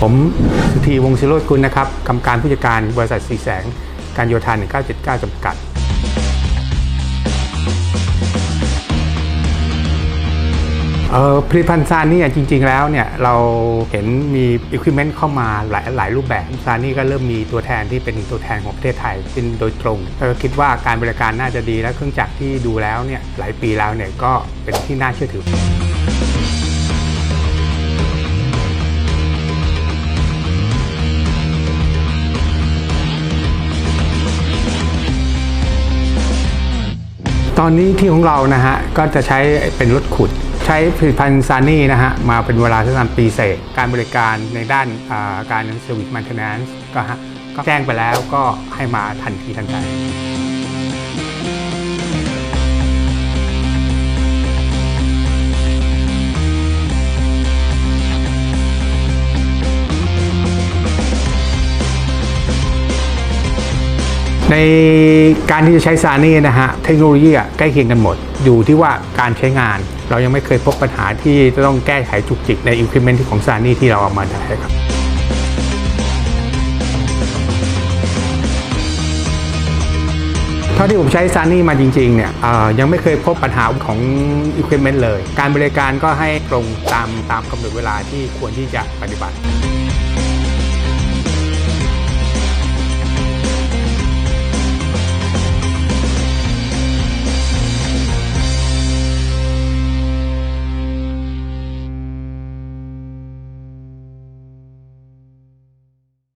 ผมสุธีวงศิโรจน์กุลนะครับกรรมการผู้จัดการบริษัทสีแสง การโยธา 1979 จำกัดเออผลิตภัณฑ์ซานี่จริง ๆ แล้วเนี่ยเราเห็นมีอุปกรณ์เข้ามาหลายหลายรูปแบบซานี่ก็เริ่มมีตัวแทนที่เป็นตัวแทนของประเทศไทยเป็นโดยตรงก็คิดว่าการบริการน่าจะดีและเครื่องจักรที่ดูแล้วเนี่ยหลายปีแล้วเนี่ยก็เป็นที่น่าเชื่อถือ ตอนนี้ที่ของเรานะฮะก็จะใช้เป็นรถขุด ใช้ผลิตภัณฑ์ซานี่นะฮะมาเป็นเวลาประมาณปีเศษการบริการในด้านอ่าการเซอร์วิสมันเทนแนนซ์ก็ฮะก็แจ้งไปแล้วก็ให้มาทันทีทันใด ในการที่จะใช้ซานี่นะฮะเทคโนโลยีใกล้เคียงกันหมด อยู่ที่ว่าการใช้งาน เรายังไม่เคยพบปัญหาที่จะต้องแก้ไขจุกจิกในอุปกรณ์ของซานี่ที่เราเอามาใช้ครับเท่าที่ผมใช้ซานี่มาจริงๆเนี่ยยังไม่เคยพบปัญหาของอุปกรณ์เลย การบริการก็ให้ตรงตามตามกำหนดเวลาที่ควรที่จะปฏิบัติ